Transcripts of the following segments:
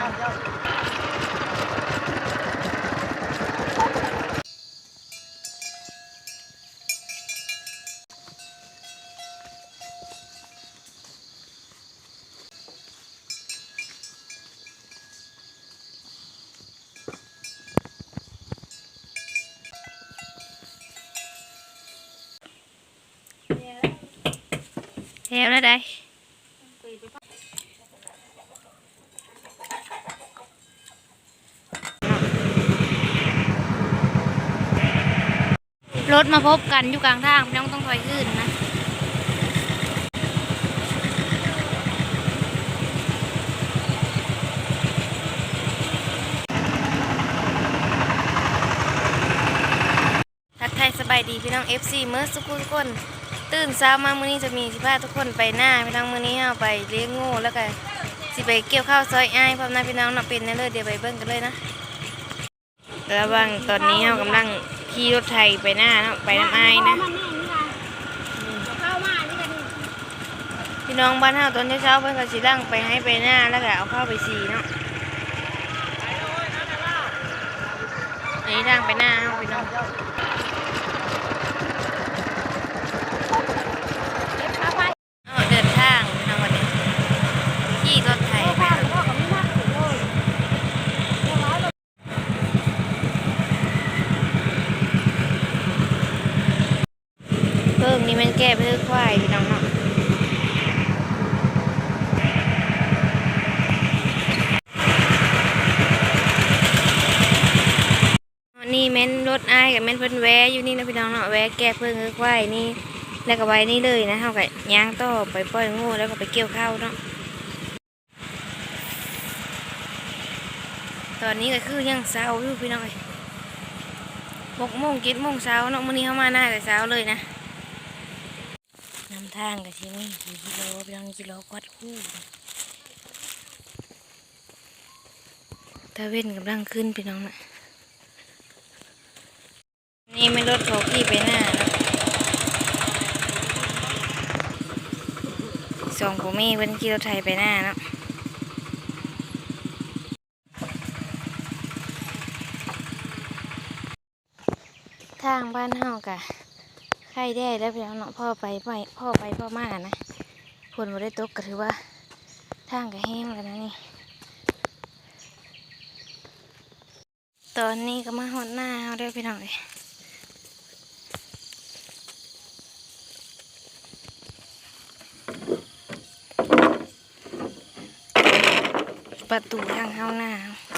น้องแล้วแล้วได้ ร ถมาพบกันอยู่กลางทางพี่น้องต้องถอยขึ้นนะทักทายสบายดีพี่น้อง FC เมื่อสักครู่ทุกคนตื่นเช้ามามื้อนี้จะมีสิพาทุกคนไปหน้าพี่น้องมื้อนี้เอาไปเลี้ยงงูแล้วก็สิไปเกี่ยวข้าวซอยอ้ายพร้อมหน้าพี่น้องนาะเป็นแน่เลยเดี๋ยวไปเบิ่งกันเลยนะระหว่างตอนนี้เรากำลัง ขี่รถไทยไปหน้าเนาะไปน้ำไอ้นะพี่น้องบ้านเฮาตอนเช้าๆเพิ่นก็สิล่างไปให้ไปหน้าแล้วก็เอาข้าวไปสีเนาะอันนี้ล่างไปหน้าเฮาพี่น้องเอาเดินทางพี่น้องวันนี้ขี่รถไถไปเนาะ พ่อกับแม่มากสุดเลยเรียบร้อยเลย เพิ่งนี่ มันแก้เพื่อควายพี่น้องเนาะนี่แม่นรถไอ้กับแม่นเพิ่นแวะอยู่นี่นะพี่น้องเนาะแวะแก้เพิ่งเพื่อควายนี่แล้วก็ไว้นี่เลยนะเฮาก็ย่างต่อไปปล่อยงูแล้วก็ไปเกี่ยวข้าวเนาะตอนนี้ก็คือยังเช้าอยู่พี่น้องเอ้ยหกโมงเจ็ดโมงเช้าเนาะมื้อนี้เฮามาหน้าแต่เช้าเลยนะ นำทางกับที่นี่กี่กิโลพี่น้องกิโลกวัดคู่ตาเว้นกำลังขึ้นพี่น้องนะนี่ไม่รถเขาขี่ไปหน้านะสองผมมีเพิ่นขี่รถไทยไปหน้าเนาะทางบ้านเฮากะ ไข่ได้แล้วพี่น้องเนาะพ่อไปพ่อพ่อไปพ่อมานะฝนบ่ได้ตกก็ถือว่าทางก็แห้งแล้วนะนี่ ตอนนี้ก็มาหอดหน้าเอาได้พี่น้องเลยประตูทางเข้าหน้าเอา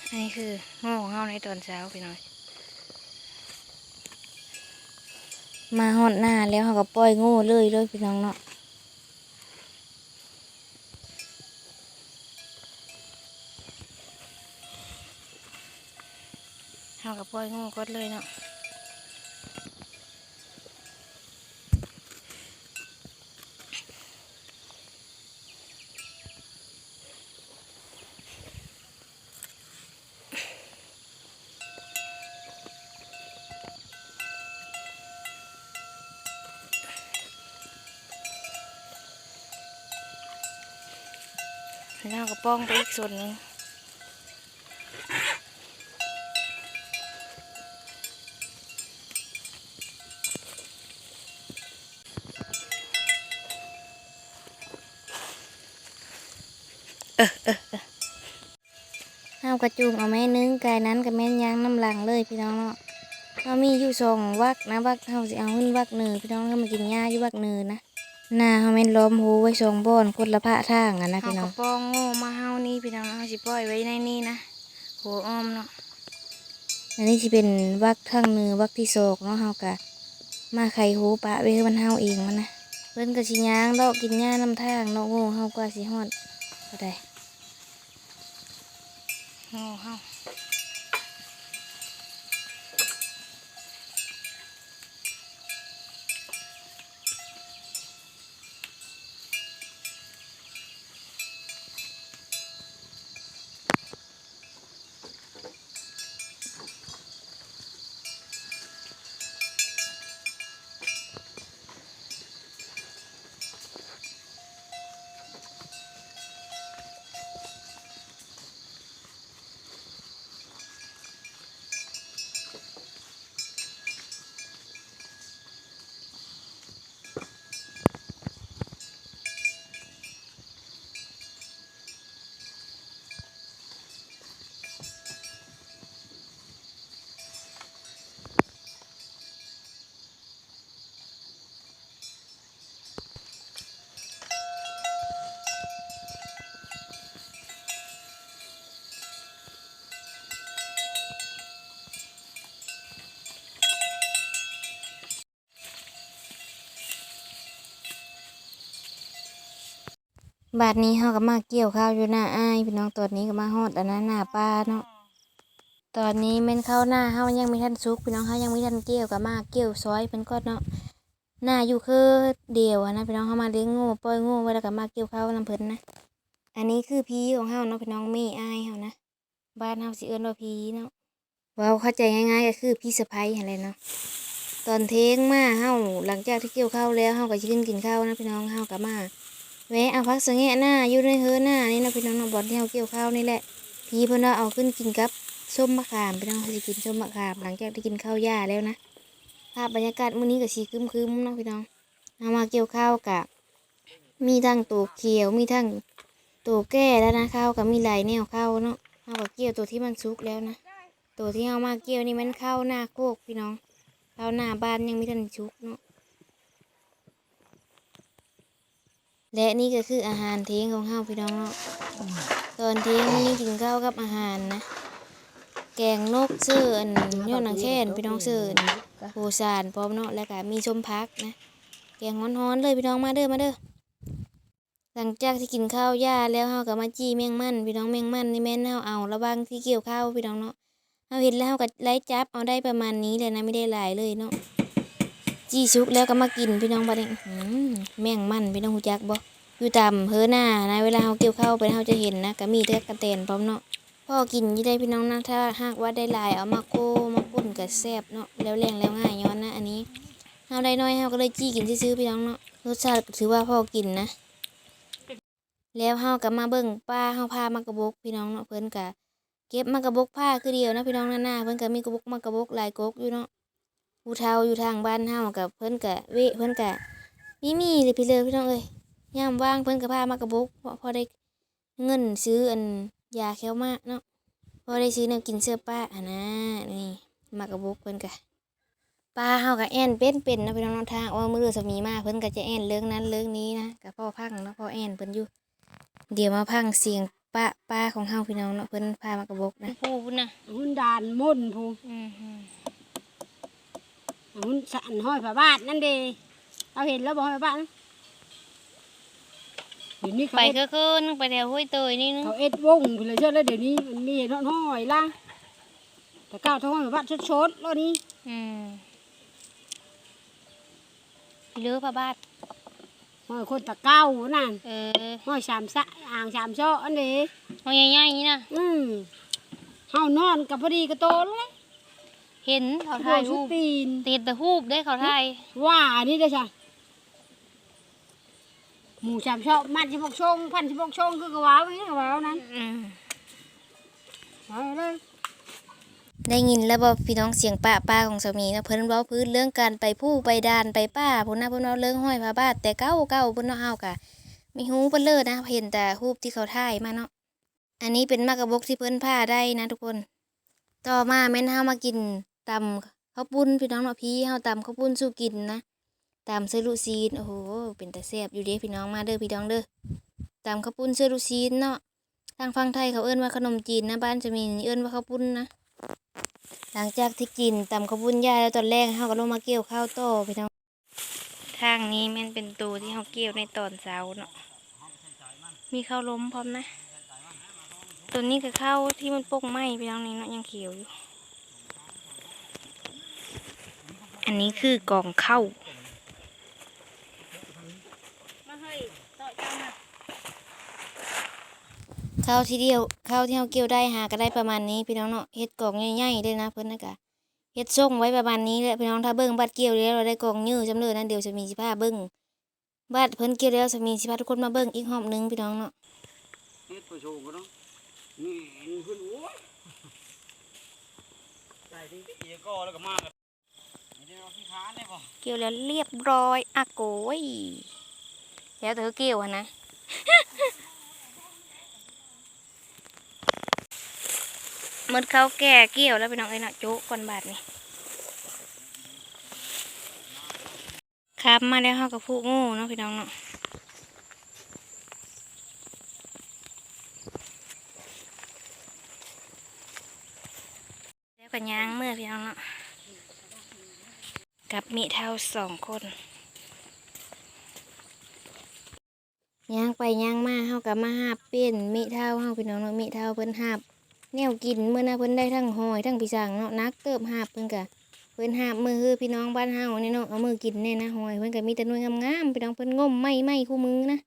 อั นนี้คือโง่ของเฮาในตอนเช้าพี่น้อย มาหดหน้าแล้วเขาก็ปล่อยโง่เลยเลยพี่น้องเนาะเขาก็ปล่อยงูกดเลยเนาะ แล้วเอากระป้องไปอีกส่วนหนึ่งเอากระจุงเอาแม่นึงไก่นั้นกับแม่นยางน้ำหลังเลยพี่น้องเนาะเรามีอยู่สองวักนะวักเฮาสิเอาขึ้นวักหนึ่งพี่น้องก็มากินหญ้าอยู่วักหนึ่งนะ หน้าเฮาแม่นล้อมหูไว้สองบ่อนคนละพระทางอะนะพี่น้องปองโง่มาเฮานี่พี่น้องเฮาสิปล่อยไว้ในนี่นะหัวอ้อมเนาะอันนี้สิเป็นวักทางหนึ่งวักที่สองเนาะเฮากะมาไข่หูปะไว้ให้มันเฮาเองมันนะเพิ่นก็สิย่างเลาะกินหญ้าน้ำทางเนาะโง่เฮากว่าสิฮอดก็ได้โง่เฮา บาดนี้เฮาก็มาเกี่ยวข้าวอยู่หน้าอ้ายพี่น้องตอนนี้ก็มาฮอดอันนั้นหน้าป้าเนาะตอนนี้แม่นข้าวหน้าเฮายังไม่ทันสุกพี่น้องเฮายังไม่ทันเกี่ยวก็มาเกี่ยวซอยเพิ่นก่อนเนาะหน้าอยู่คือเดียวนะพี่น้องเฮามาเลี้ยงงูปล่อยงูไว้แล้วก็มาเกี่ยวข้าวนํเพิ่นนะ อันนี้คือพีของเฮาเนาะพี่น้องแม่อ้ายเฮานะบ้านเฮาสิเอิ้นว่าพีเนาะว้าเข้าใจง่ายๆก็คือพี่สะใภ้หั่นแหละเนาะตอนเทงมาเฮาหลังจากที่เกี่ยวข้าวแล้วเฮาก็สิขึ้นกินข้าวนะพี่น้องเฮาก็มา แวะเอาพักสะแงะหน้าอยู่ในเฮือหน้านี่นะพี่น้องเนาะบอนที่เฮาเกี่ยวข้าวนี่แหละพี่เพิ่นว่าเอาขึ้นกินกับส้มมะขามพี่น้องเขาสิกินส้มมะขาม หลังจากที่กินข้าวหญ้าแล้วนะภาพบรรยากาศมื้อนี้ก็สีครึมๆเนาะพี่น้องเอามาเกี่ยวข้าวกะมีทั้งตัวเขียวมีทั้งตัวแก่แล้วนะข้าวก็มีหลายแนวข้าวเนาะเอาก็เกี่ยวตัวที่มันสุกแล้วนะตัวที่เอามาเกี่ยวนี่มันข้าวหน้าโคกพี่น้องข้าวหน้าบ้านยังไม่ทันสุกเนาะ และนี่ก็คืออาหารเทงของเฮาพี่น้องเนาะตอนเทงนี่กินข้าวกับอาหารนะ แกงนกเสื้อนยอดนางแค่นพี่น้องเสื้อนโหสานพร้อมเนาะแล้วก็มีส้มพักนะแกงฮ้อนๆเลยพี่น้องมาเด้อมาเด้อหลังจากที่กินข้าวหญ้าแล้วเฮาก็มาจี้แมงมันพี่น้องแมงมันนี่แม่นเฮาเอาระว่างที่เกี่ยวข้าวพี่น้องเนาะเฮาเห็นแล้วเฮาก็ไล่จับเอาได้ประมาณนี้เลยนะไม่ได้หลายเลยเนาะ จี้สุกแล้วก็มากินพี่น้องบัดนี้หือแมงมันพี่น้องหูจักบ่อยู่ตามเฮือหน้านะเวลาเฮาเกี่ยวข้าวไปเฮาจะเห็นนะก็มีแต่กระเตนพร้อมเนาะพ่อกินยี่ได้พี่น้องนะถ้าหากว่าได้ลายเอามาโก้มาปุ่นก็แซบเนาะแล้วแรงแล้วง่ายย้อนนะ อันนี้เฮาได้น้อยเฮาก็เลยจี้กินซื่อๆพี่น้องเนาะรสชาติถือว่าพ่อกินนะ แล้วเฮาก็มาเบิ่งป้าเฮาพามากระบกพี่น้องเนาะเพิ่นก็เก็บมากระบกผ้าคือเดียวนะพี่น้องหน้าๆเพิ่นก็มีกระบกมากระบกลายกกอยู่เนาะ ผู้เฒ่าอยู่ทางบ้านเฮากับเพิ่นกะเวะเพิ่นกะมีมีเลยพี่เลยพี่น้องเอ้ยยามว่างเพิ่นก็พามากระบุกเพราะพอได้เงินซื้ออันยาแค้วมาเนาะพอได้ซื้อแนวกินเสื้อป้าอะนะนี่มากระบุกเพิ่นกะป้าเฮาก็แอนเป็นเป็นนะพี่น้องเนาะทางว่ามื้อสามีมาเพิ่นก็จะแอนเรื่องนั้นเรื่องนี้นะกับพ่อพังเนาะพ่อแอนเพิ่นอยู่เดี๋ยวมาพังเสียงป้าป้าของเฮาพี่น้องเนาะเพิ่นพามากระบุกนะผู้พุ่นน่ะหุ่นดานมุ่นพูอือ หุ่นสันห้อยพระบาทนั่นเด้เราเห็นแล้วบอกห้อยพระบาทนะเดี๋ยวนี้เขาไปเอ็ดก็คืนไปแถวห้วยเตยนี่นึงเขาเอ็ดวงไปเลยเชื่อแล้วเดี๋ยวนี้มันมีเห็นห้อยๆล่ะแต่ก้าวท้องห้อยพระบาทชดๆแล้วนี้อืมเลือพระบาทห้อยคนตะเก้านั่นเออห้อยสามสะอ่างสามช่ออันเด้ห้องใหญ่ๆนี่นะอืมเฮานอนกับพอดีกระโตแล้ว เห็นเขาโดถ่ายนชุรูดปตีนติดแต่รูปได้เขาถ่ายว่าอันนี้ได้ใช่หมูสามช่อมันสิบกชงพันสิบกชงคือกระว้าวนี่กระว้าวนั้นอืมเอาเลยได้ยินแล้วบ่พี่น้องเสียงป้าป้าของสามีเนาะเพิ่นเว้าพื้นเรื่องการไปผู้ไปดานไปป้าพุ่นน่ะเพิ่นเว้าเรื่องห้อยพระบาทแต่เก้าเก้าเพิ่นเนาะเฮากะมีฮู้เพิ่นเลยนะเห็นแต่รูปที่เขาถ่ายมาเนาะอันนี้เป็นมากระบกที่เพิ่นพาได้นะทุกคน ต่อมาแม่นเฮามากิน ตำข้าวปุ้นพี่น้องเนาะพี่เฮาตำข้าวปุ้นสู้กินนะตำเซรุซีนโอ้โหเป็นตาแซ่บอยู่เด้พี่น้องมาเด้อพี่น้องเด้อตำข้าวปุ้นเซรุซีนเนาะทางฝั่งไทยเขาเอิ้นว่าขนมจีนนะบ้านจะมีเอิ้นว่าข้าวปุ้นนะ หลังจากที่กินตำข้าวปุ้นย่าแล้วตอนแรกเฮาก็ลงมาเกี่ยวข้าวต่อพี่น้องทางนี้ม่นเป็นตูที่เฮาเกี่ยวในตอนเช้าเนาะมีข้าวล้มพร้อมนะตัวนี้คือข้าวที่มันปกไหมพี่น้องนี่เนาะยังเขียวอยู่ อันนี้คือกล่องข้าวมาให้ต่อเจ้ามาข้าวที่เดียวข้าวที่เราเกี่ยวได้หาก็ได้ประมาณนี้พี่น้องเนาะเฮ็ดกล่องใหญ่ๆเลยนะเพิ่นนะกะเฮ็ดส่งไว้ประมาณนี้แหละพี่น้องถ้าเบิ่งบัดเกี่ยวแล้วเราได้กล่องยื้อจำเลยนั้นเดี๋ยวจะมีสิพาเบิ่งบัดเพิ่นเกี่ยวแล้วจะมีสิพาทุกคนมาเบิ่งอีกรอบหนึงพี่น้องเนาะเฮ็ดไปโชว์กันเนาะนี่เห็นขึ้นโอ้ยใส่ดิเอียก็แล้วก็มา เกี่ยวแล้วเรียบร้อยอะโกยแล้วเธอเกี่ยวอนะหมดเขาแก่เกี่ยวแล้วพี่น้องเอ้ยเนาะโจ๊กก่อนบาทนี่ครับมาแล้วเฮากับผู้งูเนาะพี่น้องเนาะแล้วก็ย่างเมื่อพี่น้องเนาะ กับมีเท่าสองคนย่างไปย่างมาเฮากับมาหาบเป็นมิเท่าเฮาพี่น้องเนาะมิเท่าเพิ่นหาบแนวกินเมื่อน่ะเพิ่นได้ทั้งหอยทั้งปีสังเนาะนักเติบหาบเพิ่นกะเพิ่นหาบมือคือพี่น้องบ้านเฮานี่เนาะเอามือกินแน่นะหอยเพิ่นก็มีแต่หน่วยงามๆพี่น้องเพิ่นงมไม่ไม่คู่มือนะ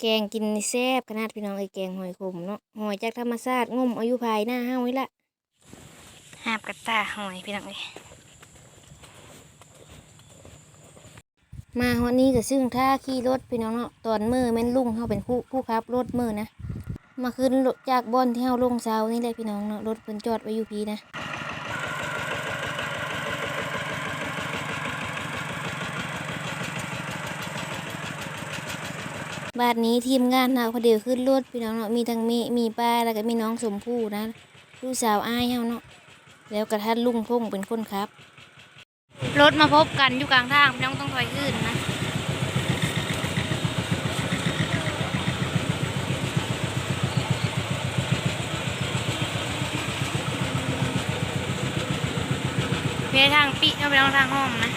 แกงกินนี่แซ่บขนาดพี่น้องเอ้ยแกงหอยขมเนาะหอยจากธรรมชาติงมเอายุภายหน้าเฮานี่ละหาบกระตาหอยพี่น้องเอ้ มาวันนี้ก็ซึ่งท่าขี่รถพี่น้องเนาะตอนมือแม่นลุงเขาเป็นผู้ผู้ขับรถมือนะมาขึ้นรถจากบอนที่เฮาลงเสานี่แหละพี่น้องเนาะรถเพิ่นจอดไว้อยู่พีนะบาดนี้ทีมงานเราเขาเดียวขึ้นรถพี่น้องเนาะมีทั้งมีมีป้าแล้วก็มีน้องสมพู่นะลูกสาวอ้ายเฮาเนาะแล้วกระทันลุงพงเป็นคนขับ รถมาพบกันอยู่กลางทางพี่น้องต้องถอยขึ้นนะเพทางปิเนาไปทางทางห้องนะ